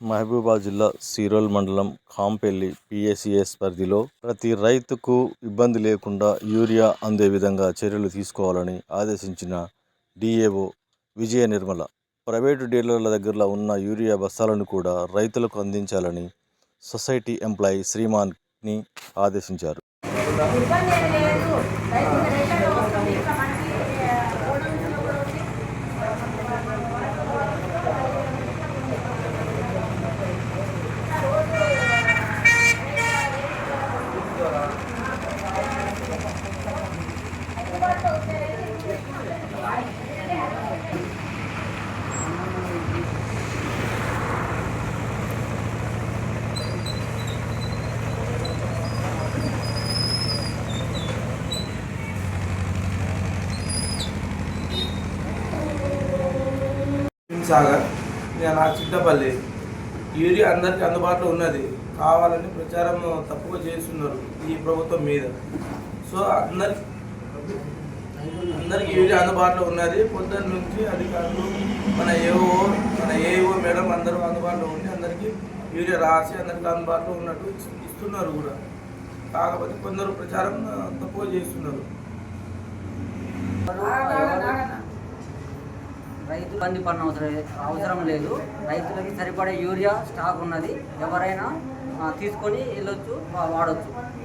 మహబూబాబాద్ జిల్లా సిరోల్ మండలం కాంపెల్లి పిఎసిఎస్ పరిధిలో ప్రతి రైతుకు ఇబ్బంది లేకుండా యూరియా అందే విధంగా చర్యలు తీసుకోవాలని ఆదేశించిన డిఏఓ విజయ నిర్మల. ప్రైవేటు డీలర్ల దగ్గరలో ఉన్న యూరియా బస్తాలను కూడా రైతులకు అందించాలని సొసైటీ ఎంప్లాయీ శ్రీమాన్ని ఆదేశించారు. సాగర్ నేను నా చిట్టపల్లి. యూరియా అందరికీ అందుబాటులో ఉన్నది. కావాలని ప్రచారం తప్పుగా చేస్తున్నారు ఈ ప్రభుత్వం మీద. సో అందరికి అందరికీ యూరియా అందుబాటులో ఉన్నది. పొద్దున్న నుంచి అధికారులు మన ఏఓ మన ఏఓ మేడం అందరూ అందుబాటులో ఉండి అందరికీ యూరియా రాసి అందరికీ అందుబాటులో ఉన్నట్టు ఇస్తున్నారు కూడా. కాకపోతే కొందరు ప్రచారం తప్పుగా చేస్తున్నారు. రైతు ఇబ్బంది పడిన అవసరం అవసరం లేదు. రైతులకి సరిపడే యూరియా స్టాక్ ఉన్నది. ఎవరైనా తీసుకొని వెళ్ళొచ్చు వా- వాడొచ్చు.